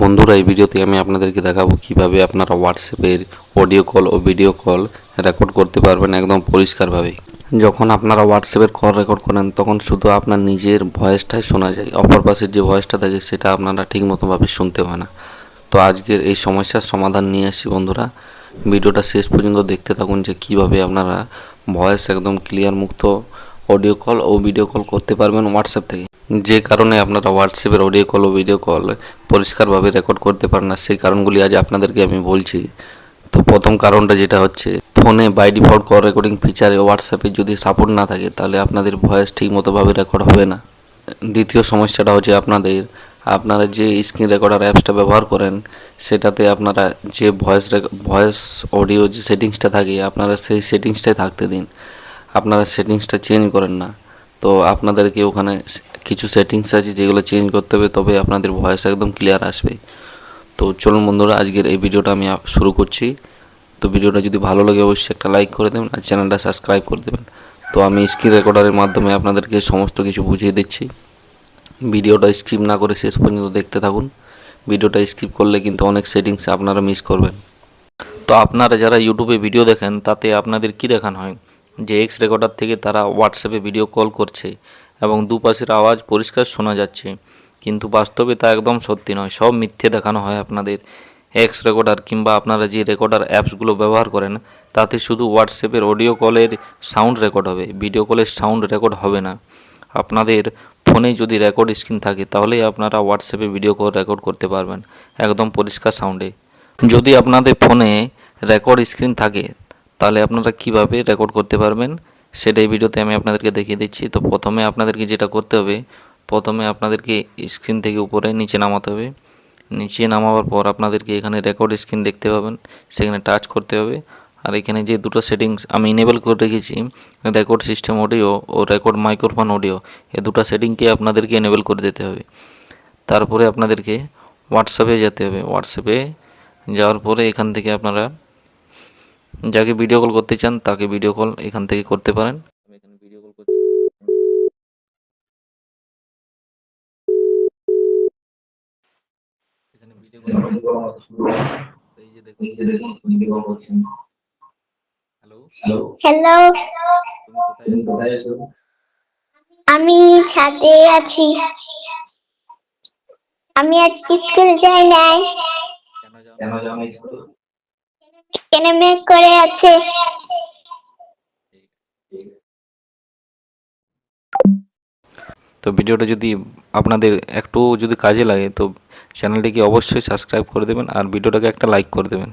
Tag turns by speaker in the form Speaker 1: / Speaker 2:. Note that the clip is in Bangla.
Speaker 1: বন্ধুরা, এই ভিডিওতে আমি আপনাদেরকে দেখাবো কীভাবে আপনারা হোয়াটসঅ্যাপের অডিও কল ও ভিডিও কল রেকর্ড করতে পারবেন একদম পরিষ্কারভাবে। যখন আপনারা হোয়াটসঅ্যাপের কল রেকর্ড করেন, তখন শুধু আপনার নিজের ভয়েসটাই শোনা যায়। অপর পাশের যে ভয়েসটা থাকে, সেটা আপনারা ঠিক মতোভাবে শুনতে পায় না। তো আজকের এই সমস্যার সমাধান নিয়ে আসি বন্ধুরা। ভিডিওটা শেষ পর্যন্ত দেখতে থাকুন যে কীভাবে আপনারা ভয়েস একদম ক্লিয়ার মুক্ত অডিও কল ও ভিডিও কল করতে পারবেন হোয়াটসঅ্যাপ থেকে। যে কারণে আপনারা হোয়াটসঅ্যাপের অডিও কল ও ভিডিও কল পরিষ্কারভাবে রেকর্ড করতে পারেন না, সেই কারণগুলি আজ আপনাদেরকে আমি বলছি। তো প্রথম কারণটা যেটা হচ্ছে, ফোনে বাই ডিফল্ট কল রেকর্ডিং ফিচারে হোয়াটসঅ্যাপে যদি সাপোর্ট না থাকে, তাহলে আপনাদের ভয়েস ঠিক মতোভাবে রেকর্ড হবে না। দ্বিতীয় সমস্যাটা হচ্ছে আপনাদের, আপনারা যে স্ক্রিন রেকর্ডার অ্যাপসটা ব্যবহার করেন, সেটাতে আপনারা যে ভয়েস ভয়েস অডিও যে সেটিংসটা থাকে, আপনারা সেই সেটিংসটাই থাকতে দিন। আপনারা সেটিংসটা চেঞ্জ করেন না। তো আপনাদেরকে ওখানে কিছু সেটিংস আছে যেগুলো চেঞ্জ করতে হবে, তবে আপনাদের ভয়েস একদম ক্লিয়ার আসবে। তো চলুন বন্ধুরা, আজকের এই ভিডিওটা আমি শুরু করছি। তো ভিডিওটা যদি ভালো লাগে, অবশ্যই একটা লাইক করে দেবেন আর চ্যানেলটা সাবস্ক্রাইব করে দেবেন। তো আমি স্ক্রিন রেকর্ডারের মাধ্যমে আপনাদেরকে সমস্ত কিছু বুঝিয়ে দিচ্ছি। ভিডিওটা স্কিপ না করে শেষ পর্যন্ত দেখতে থাকুন। ভিডিওটা স্কিপ করলে কিন্তু অনেক সেটিংস আপনারা মিস করবেন। তো আপনারা যারা ইউটিউবে ভিডিও দেখেন, তাতে আপনাদের কি দেখানো হয়? যে এক্স রেকর্ডার থেকে তারা হোয়াটসঅ্যাপে ভিডিও কল করছে এবং দুপাশের আওয়াজ পরিষ্কার শোনা যাচ্ছে। কিন্তু বাস্তবে তা একদম সত্যি নয়, সব মিথ্যে দেখানো হয় আপনাদের। এক্স রেকর্ডার কিংবা আপনারা যে রেকর্ডার অ্যাপসগুলো ব্যবহার করেন, তাতে শুধু হোয়াটসঅ্যাপের অডিও কলের সাউন্ড রেকর্ড হবে ভিডিও কলের সাউন্ড রেকর্ড হবে না। আপনাদের ফোনে যদি রেকর্ড স্ক্রিন থাকে, তাহলেই আপনারা হোয়াটসঅ্যাপে ভিডিও কল রেকর্ড করতে পারবেন, একদম পরিষ্কার সাউন্ডে যদি আপনাদের ফোনে রেকর্ড স্ক্রিন থাকে তাহলে আপনারা কীভাবে রেকর্ড করতে পারবেন? সেটা এই ভিডিওতে আমি আপনাদেরকে দেখিয়ে দিচ্ছি। তো প্রথমে আপনাদেরকে যেটা করতে হবে, প্রথমে আপনাদেরকে স্ক্রিন থেকে উপরে নিচে নামাতে হবে। নিচে নামাবার পর আপনাদেরকে এখানে রেকর্ড স্ক্রিন দেখতে পাবেন। সেখানে টাচ করতে হবে। আর এখানে যে দুটো সেটিংস আমি ইনেবল করে রেখেছি রেকর্ড সিস্টেম অডিও ও রেকর্ড মাইক্রোফোন অডিও এই দুটো সেটিংকে আপনাদেরকে এনেবল করে দিতে হবে। তারপরে আপনাদেরকে হোয়াটসঅ্যাপে যেতে হবে। হোয়াটসঅ্যাপে যাওয়ার পরে এখান থেকে আপনারা যাকে ভিডিও কল করতে চান তাকে ভিডিও কল এখান থেকে করতে পারেন। আমি এখানে ভিডিও কল করছি এখানে ভিডিও কল এই যে দেখুন। হ্যালো
Speaker 2: হ্যালো
Speaker 1: তুমি কোথায় আছো?
Speaker 2: আমি ছাদে আছি। আমি আজকে স্কুল যাই নাই।
Speaker 1: কেন যাও কেন যাও না স্কুল?
Speaker 2: করে আছে?
Speaker 1: তো ভিডিওটা যদি আপনাদের একটু যদি কাজে লাগে, তো চ্যানেলটিকে অবশ্যই সাবস্ক্রাইব করে দেবেন আর ভিডিওটাকে একটা লাইক করে দেবেন।